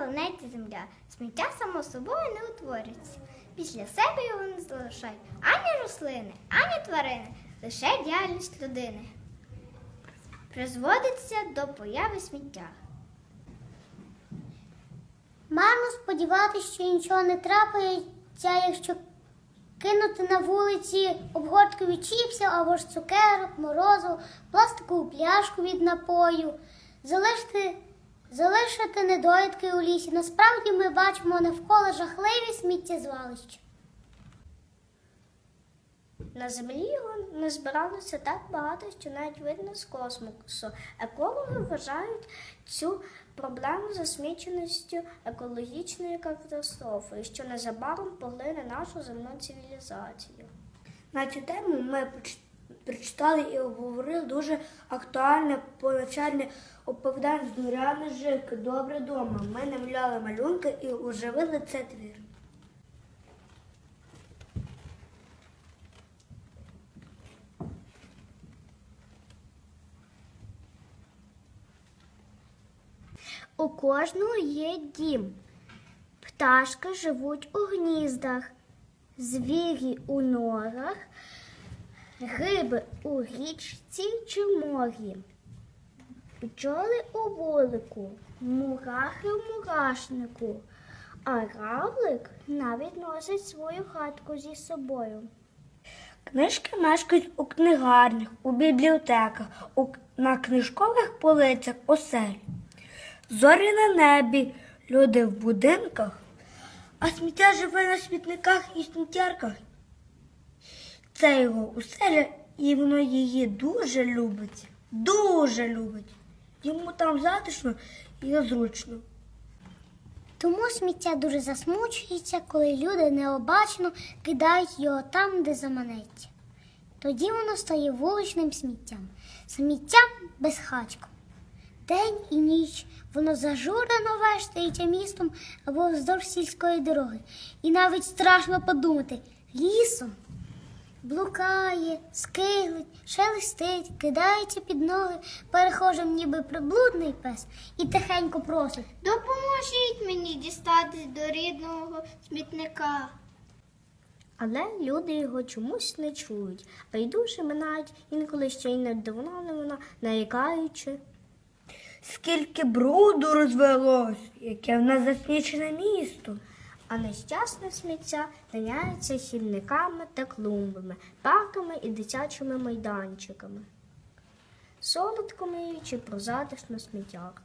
планеті Земля. Сміття само собою не утворюється. Після себе його не залишають ані рослини, ані тварини, лише діяльність людини. Призводиться до появи сміття. Марно сподіватися, що нічого не трапиться, якщо кинути на вулиці обгортку від чіпсів або ж цукерок, морозу, пластикову пляшку від напою, залишити, залишити недоїдки у лісі. Насправді ми бачимо навколо жахливі сміттєзвалища. На землі його не збиралося так багато, що навіть видно з космосу. Екологи вважають цю проблему засміченістю екологічною катастрофою, що незабаром поглине нашу земну цивілізацію. На цю тему ми проч- прочитали і обговорили дуже актуальне повчальне оповідання з Нуряни Жилки Добре дома. Ми намаляли малюнки і оживили цей твір. У кожного є дім. Пташки живуть у гніздах, звірі у норах, риби у річці чи морі, бджоли у вулику, мурахи в мурашнику, а равлик навіть носить свою хатку зі собою. Книжки мешкають у книгарнях, у бібліотеках, у, на книжкових полицях осель. Зорі на небі, люди в будинках, а сміття живе на смітниках і сміттярках. Це його оселя, і воно її дуже любить. Дуже любить. Йому там затишно і зручно. Тому сміття дуже засмучується, коли люди необачно кидають його там, де заманеться. Тоді воно стає вуличним сміттям, сміттям безхатьком. День і ніч воно зажурено вештається містом або вздовж сільської дороги. І навіть страшно подумати лісом. Блукає, скиглить, шелестить, кидається під ноги перехожим, ніби приблудний пес, і тихенько просить. Допоможіть мені дістатись до рідного смітника. Але люди його чомусь не чують, а й дуже минають інколи ще й не давно не вона, нарікаючи. Скільки бруду розвелось, яке в нас засмічене місто. А нещасне сміття ганяється хільниками та клумбами, парками і дитячими майданчиками. Солодко миючи про затишне сміття.